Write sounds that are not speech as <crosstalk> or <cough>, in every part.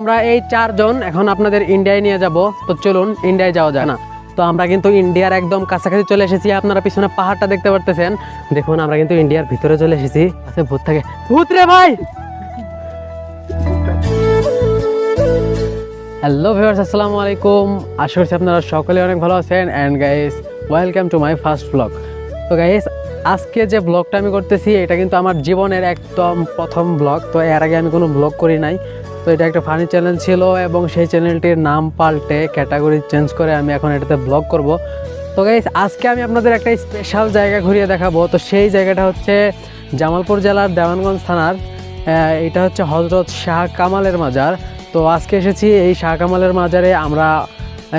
আমরা এই চারজন এখন আপনাদের ইন্ডিয়ায় নিয়ে যাব। তো চলুন ইন্ডিয়ায় যাওয়া যায় না তো আমরা কিন্তু ইন্ডিয়ার একদম কাছাকাছি চলে এসেছি। আপনারা পিছনে পাহাড়টা দেখতে পারতেছেন। দেখুন, আমরা কিন্তু ইন্ডিয়ার ভিতরে চলে এসেছি। আচ্ছা ভূত থাকে। ভূত রে ভাই! হ্যালো ভিউয়ার্স আসসালামু আলাইকুম। আশা করছি আপনারা সকলে অনেক ভালো আছেন। And guys welcome to my first blog তো গাইস আজকে যে ব্লগটা আমি করতেছি, এটা কিন্তু আমার জীবনের একদম প্রথম ব্লগ তো এর আগে আমি কোনো ব্লগ করি নাই। তো এটা একটা ফানি চ্যানেল ছিল এবং সেই চ্যানেলটির নাম পাল্টে ক্যাটাগরি চেঞ্জ করে আমি এখন এটাতে ব্লগ করব। তো গাইস আজকে আমি আপনাদের একটা স্পেশাল জায়গা ঘুরিয়ে দেখাবো। তো সেই জায়গাটা হচ্ছে জামালপুর জেলার দেওয়ানগঞ্জ থানার এটা হচ্ছে হজরত শাহ কামালের মাজার। তো আজকে এসেছি এই শাহ কামালের মাজারে আমরা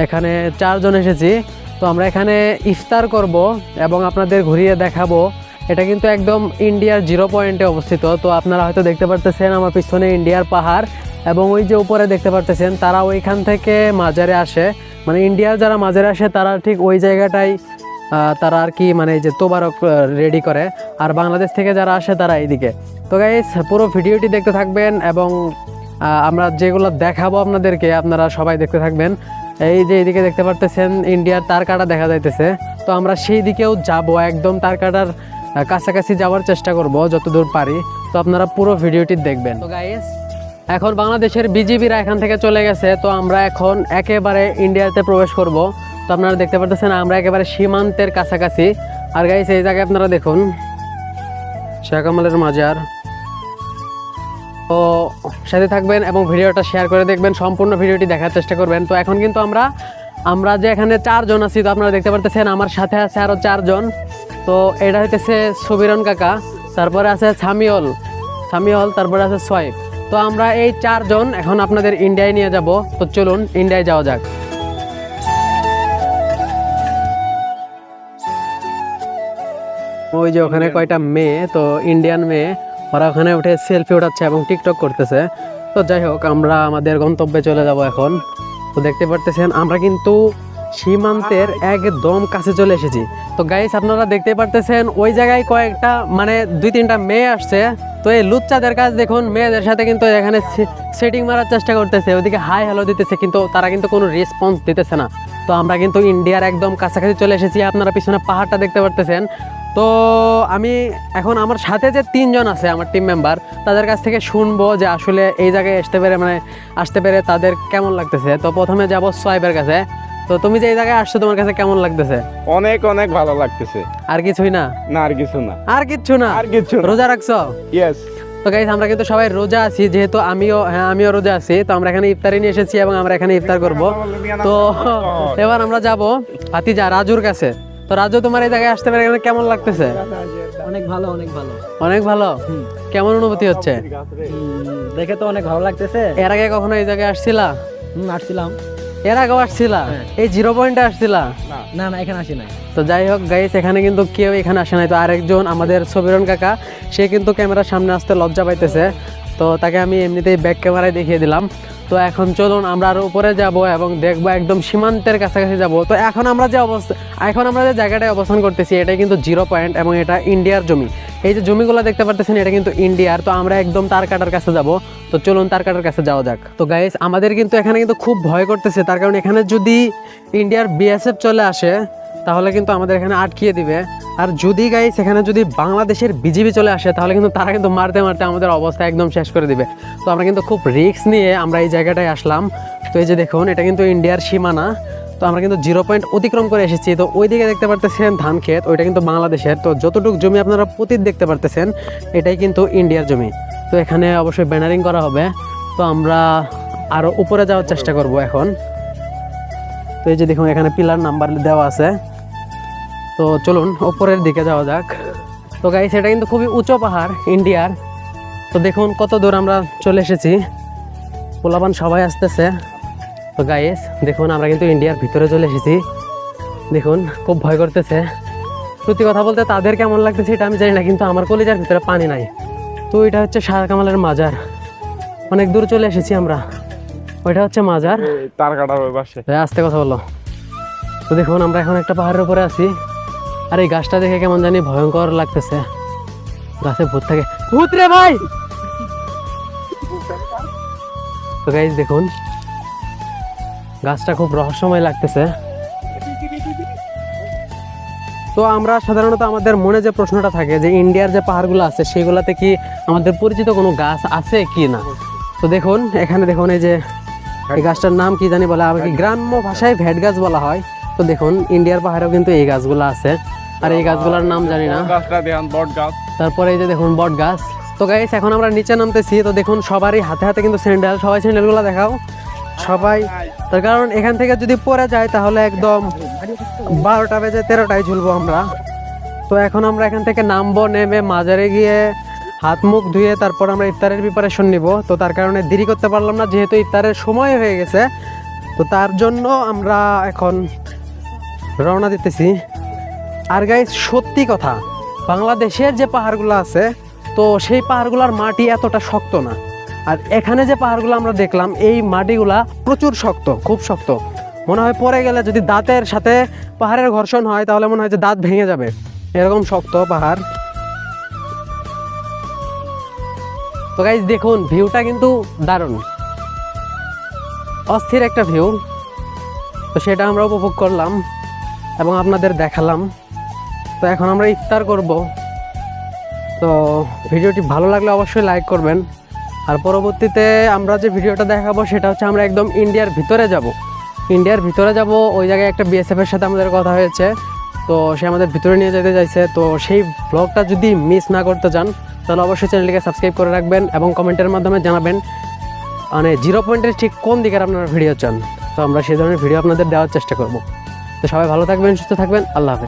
এখানে চারজন এসেছি। তো আমরা এখানে ইফতার করব এবং আপনাদের ঘুরিয়ে দেখাবো। এটা কিন্তু একদম ইন্ডিয়ার জিরো পয়েন্টে অবস্থিত। তো আপনারা হয়তো দেখতে পারতেছেন আমার পিছনে ইন্ডিয়ার পাহাড়। এবং ওই যে উপরে দেখতে পারতেছেন, তারা ওইখান থেকে মাজারে আসে। মানে ইন্ডিয়ার যারা মাজারে আসে, তারা ঠিক ওই জায়গাটাই তারা আর কি মানে যে তোবারক রেডি করে। আর বাংলাদেশ থেকে যারা আসে, তারা এইদিকে। তো গাইস পুরো ভিডিওটি দেখতে থাকবেন এবং আমরা যেগুলো দেখাবো আপনাদেরকে, আপনারা সবাই দেখতে থাকবেন। এই যে এইদিকে দেখতে পারতেছেন, ইন্ডিয়ার তার কাটা দেখা যাইতেছে। তো আমরা সেই দিকেও যাব, একদম তার কাটার কাছাকাছি যাওয়ার চেষ্টা করব, যতদূর পারি। তো আপনারা পুরো ভিডিওটি দেখবেন। তো গাইস এখন বাংলাদেশের বিজিবিরা এখান থেকে চলে গেছে, তো আমরা এখন একেবারে ইন্ডিয়াতে প্রবেশ করব। তো আপনারা দেখতে পারতেছেন, আমরা একেবারে সীমান্তের কাছাকাছি। আর গাইস এই জায়গায় আপনারা দেখুন, শেখ কামালের মাজার। তো সাথে থাকবেন এবং ভিডিওটা শেয়ার করে দেখবেন, সম্পূর্ণ ভিডিওটি দেখার চেষ্টা করবেন। তো এখন কিন্তু আমরা আমরা যে এখানে চারজন আছি, তো আপনারা দেখতে পারতেছেন, আমার সাথে আছে আরও চারজন। তো এটা হইতেছে সবিরন কাকা, তারপরে আছে সামিয়ল সামিয়ল তারপরে আছে সোয়েব তো আমরা এই চারজন এখন আপনাদের ইন্ডিয়ায় নিয়ে যাব। তো চলুন ইন্ডিয়ায় যাওয়া যাক। ওই যে ওখানে কয়টা মেয়ে তো ইন্ডিয়ান মেয়ে ওরা ওখানে উঠে সেলফি উঠাচ্ছে এবং টিকটক করতেছে। তো যাই হোক আমরা আমাদের গন্তব্যে চলে যাব এখন। তো দেখতে পারতেছেন আমরা কিন্তু সীমান্তের একদম কাছে চলে এসেছি। তো গাইস আপনারা দেখতে পারতেছেন ওই জায়গায় কয়েকটা মানে দুই তিনটা মেয়ে আসছে। তো এই লুচ্চাদের কাজ দেখুন, মেয়েদের সাথে কিন্তু এখানে সেটিং মারার চেষ্টা করতেছে ওইদিকে হাই হ্যালো দিতেছে, কিন্তু তারা কিন্তু কোনো রেসপন্স দিতেছে না। তো আমরা কিন্তু ইন্ডিয়ার একদম কাছাকাছি চলে এসেছি, আপনারা পিছনে পাহাড়টা দেখতে পারতেছেন। তো আমি এখন আমার সাথে যে তিনজন আছে, আমার টিম মেম্বার তাদের কাছ থেকে শুনব যে আসলে এই জায়গায় আসতে পেরে মানে আসতে পেরে তাদের কেমন লাগতেছে। তো প্রথমে যাব সোয়াইবের কাছে। তো তুমি যে এই জায়গায় আসছো তোমার কাছে কেমন লাগতেছে? অনেক অনেক ভালো লাগতেছে। আর কিছুই না? না আর কিছু না। আর কিচ্ছু না? আর কিছু না। রোজা রাখছো? ইয়েস তো গাইজ আমরা কিন্তু সবাই রোজা আছি যেহেতু আমিও হ্যাঁ আমিও রোজা আছি তো আমরা এখানে ইফতারি নিয়ে এসেছি এবং আমরা এখানে ইফতার করব। তো <laughs> এবার আমরা যাব ভাতিজা রাজুর কাছে। তো রাজু তোমার এই জায়গায় আসতে পারে এখানে কেমন লাগতেছে? অনেক ভালো অনেক ভালো। অনেক ভালো? কেমন অনুভূতি হচ্ছে? দেখে তো অনেক ভালো লাগতেছে। এর আগে কখনো এই জায়গায় আসছিলা? আসছিলাম। এর আগেও আসছিলা? হ্যাঁ। এই জিরো পয়েন্টে আসছিলা? না না এখানে আসি নাই। তো যাই হোক গাইস এখানে কিন্তু কেউ এখানে আসে নাই। তো আরেকজন আমাদের সবিরন কাকা সে কিন্তু ক্যামেরার সামনে আসতে লজ্জা পাইতেছে। তো তাকে আমি এমনিতেই ব্যাক ক্যামেরায় দেখিয়ে দিলাম। তো এখন চলুন আমরা আরও উপরে যাব এবং দেখব একদম সীমান্তের কাছাকাছি যাব। তো এখন আমরা যে অবস্থা এখন আমরা যে জায়গাটায় অবস্থান করতেছি এটাই কিন্তু জিরো পয়েন্ট এবং এটা ইন্ডিয়ার জমি। এই যে জমিগুলো দেখতে পারতেছেন, এটা কিন্তু ইন্ডিয়ার, তো আমরা একদম তার কাটার কাছে যাব। তো চলুন তার কাটার কাছে যাওয়া যাক। তো গাইস আমাদের কিন্তু এখানে কিন্তু খুব ভয় করতেছে, তার কারণ এখানে যদি ইন্ডিয়ার বিএসএফ চলে আসে, তাহলে কিন্তু আমাদের এখানে আটকিয়ে দিবে। আর যদি গাইস এখানে যদি বাংলাদেশের বিজিবি চলে আসে, তাহলে কিন্তু তারা কিন্তু মারতে মারতে আমাদের অবস্থা একদম শেষ করে দিবে। তো আমরা কিন্তু খুব রিস্ক নিয়ে আমরা এই জায়গাটায় আসলাম। তো এই যে দেখুন, এটা কিন্তু ইন্ডিয়ার সীমানা। তো আমরা কিন্তু জিরো পয়েন্ট অতিক্রম করে এসেছি। তো ওইদিকে দেখতে পারতেছেন ধান ক্ষেত, ওইটা কিন্তু বাংলাদেশের। তো যতটুকু জমি আপনারা প্রতীত দেখতে পারতেছেন, এটাই কিন্তু ইন্ডিয়ার জমি। তো এখানে অবশ্যই ব্যানারিং করা হবে। তো আমরা আরও উপরে যাওয়ার চেষ্টা করব এখন। তো এই যে দেখুন, এখানে পিলার নাম্বার দেওয়া আছে। তো চলুন ওপরের দিকে যাওয়া যাক। তো গাইস এটা কিন্তু খুবই উঁচু পাহাড়, ইন্ডিয়ার। তো দেখুন কত দূর আমরা চলে এসেছি। পোলাপান সবাই আসতেছে। তো গাইস দেখুন আমরা কিন্তু ইন্ডিয়ার ভিতরে চলে এসেছি। দেখুন খুব ভয় করতেছে। সত্যি কথা বলতে তাদের কেমন লাগতেছে এটা আমি জানি না কিন্তু আমার কলেজের ভিতরে পানি নাই। তো এটা হচ্ছে শাহ কামালের মাজার। অনেক দূর চলে এসেছি আমরা। ওইটা হচ্ছে মাজার। তার কাটার ওই পাশে। ভাই আস্তে কথা বলো। তো দেখুন আমরা এখন একটা পাহাড়ের উপরে আছি। আর এই গাছটা দেখে কেমন জানি ভয়ঙ্কর লাগতেছে। গাছে ভূত থাকে। ভূত রে ভাই! তো গাইজ দেখুন গাছটা খুব রহস্যময় লাগতেছে। তো আমরা সাধারণত আমাদের মনে যে প্রশ্নটা থাকে যে ইন্ডিয়ার যে পাহাড়গুলো আছে সেগুলোতে কি আমাদের পরিচিত কোনো গাছ আছে কি না? তো দেখুন এখানে দেখুন এই যে এই গাছটার নাম কি জানি বলে আমাকে গ্রাম্য ভাষায় ভেট গাছ বলা হয়। তো দেখুন ইন্ডিয়ার পাহাড়েও কিন্তু এই গাছগুলো আছে। আর এই গাছগুলোর নাম জানি না। তারপরে এই যে দেখুন বট গাছ। তো গাইস এখন আমরা নিচে নামতেছি। তো দেখুন সবারই হাতে হাতে কিন্তু স্যান্ডেল সবাই স্যান্ডেলগুলো দেখাও। সবাই। তার কারণ এখান থেকে যদি পরে যায়, তাহলে একদম বারোটা বেজে তেরোটায় ঝুলবো আমরা। তো এখন আমরা এখান থেকে নামবো, নেমে মাজারে গিয়ে হাত মুখ ধুয়ে তারপর আমরা ইফতারের প্রিপারেশন নিব। তো তার কারণে দেরি করতে পারলাম না, যেহেতু ইফতারের সময় হয়ে গেছে। তো তার জন্য আমরা এখন রওনা দিতেছি। আর গাইস সত্যি কথা, বাংলাদেশের যে পাহাড়গুলো আছে, তো সেই পাহাড়গুলোর মাটি এতটা শক্ত না। আর এখানে যে পাহাড়গুলো আমরা দেখলাম, এই মাটিগুলা প্রচুর শক্ত, খুব শক্ত। মনে হয় পরে গেলে যদি দাঁতের সাথে পাহাড়ের ঘর্ষণ হয়, তাহলে মনে হয় যে দাঁত ভেঙে যাবে। এরকম শক্ত পাহাড়। তো গাইজ দেখুন ভিউটা কিন্তু দারুণ। অস্থির একটা ভিউ তো সেটা আমরা উপভোগ করলাম এবং আপনাদের দেখালাম। তো এখন আমরা ইফতার করব। তো ভিডিওটি ভালো লাগলে অবশ্যই লাইক করবেন। আর পরবর্তীতে আমরা যে ভিডিওটা দেখাবো, সেটা হচ্ছে আমরা একদম ইন্ডিয়ার ভিতরে যাব। ইন্ডিয়ার ভিতরে যাব, ওই জায়গায় একটা বিএসএফ এর সাথে আমাদের কথা হয়েছে। তো সে আমাদের ভিতরে নিয়ে যেতে চাইছে। তো সেই ব্লগটা যদি মিস না করতে চান, তাহলে অবশ্যই চ্যানেলটিকে সাবস্ক্রাইব করে রাখবেন এবং কমেন্টের মাধ্যমে জানাবেন মানে জিরো পয়েন্টের ঠিক কোন দিকের আপনারা ভিডিও চান। তো আমরা সেই ধরনের ভিডিও আপনাদের দেওয়ার চেষ্টা করব। তো সবাই ভালো থাকবেন, সুস্থ থাকবেন, আল্লাহ হাফেজ।